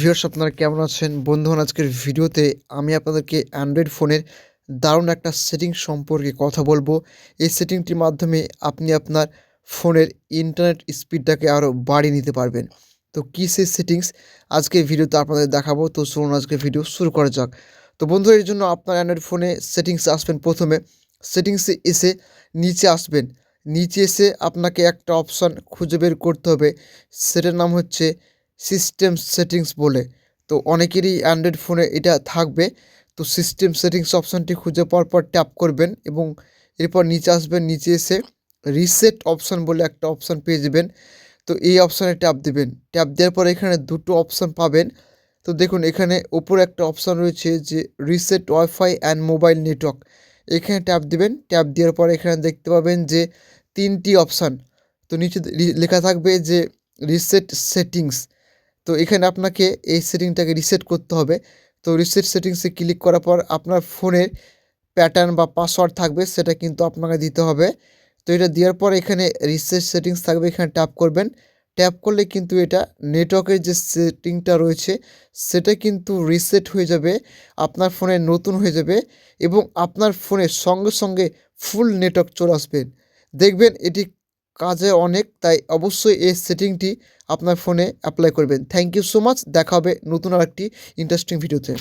Viewers আপনারা কেমন আছেন? বন্ধুগণ, আজকের ভিডিওতে আমি আপনাদেরকে অ্যান্ড্রয়েড ফোনের দারুণ একটা সেটিং সম্পর্কে কথা বলব। এই সেটিংটির মাধ্যমে আপনি আপনার ফোনের ইন্টারনেট স্পিডটাকে আরও বাড়িয়ে নিতে পারবেন। তো কী সেই সেটিংস আজকে ভিডিওতে আপনাদের দেখাবো। তো চলুন আজকে ভিডিও শুরু করা যাক। তো বন্ধু এর জন্য আপনার অ্যান্ড্রয়েড ফোনে সেটিংস আসবেন প্রথমে। সেটিংসে এসে নিচে আসবেন। নিচে এসে আপনাকে একটা অপশান খুঁজে বের করতে হবে। সেটার নাম হচ্ছে সিস্টেম সেটিংস বলে। তো অনেকেরই অ্যান্ড্রয়েড ফোনে এটা থাকবে। তো সিস্টেম সেটিংস অপশানটি খুঁজে পাওয়ার পর ট্যাপ করবেন এবং এরপর নিচে আসবেন, নিচে এসে রিসেট অপশান বলে একটা অপশান পেয়ে যাবেন। তো এই অপশানে ট্যাপ দেবেন। ট্যাপ দেওয়ার পর এখানে দুটো অপশান পাবেন। তো দেখুন, এখানে ওপরে একটা অপশান রয়েছে যে reset wifi and mobile network এখানে ট্যাপ দিবেন। ট্যাপ দেওয়ার পর এখানে দেখতে পাবেন যে তিনটি অপশান তো নিচে লেখা থাকবে যে রিসেট সেটিংস তো এখানে আপনাকে এই সেটিংটাকে রিসেট করতে হবে। তো রিসেট সেটিংসে ক্লিক করার পর আপনার ফোনের প্যাটার্ন বা পাসওয়ার্ড থাকবে, সেটা কিন্তু আপনাকে দিতে হবে। তো এটা দেওয়ার পর এখানে রিসেট সেটিংস থাকবে, এখানে ট্যাপ করবেন। ট্যাপ করলে কিন্তু এটা নেটওয়ার্কের যে সেটিংটা রয়েছে, সেটা কিন্তু রিসেট হয়ে যাবে, আপনার ফোনে নতুন হয়ে যাবে এবং আপনার ফোনের সঙ্গে সঙ্গে ফুল নেটওয়ার্ক চলে আসবেন দেখবেন এটি কাজে অনেক, তাই অবশ্যই এই সেটিংটি আপনার ফোনে অ্যাপ্লাই করবেন। থ্যাংক ইউ সো মাচ দেখা হবে নতুন আর একটি ইন্টারেস্টিং ভিডিওতে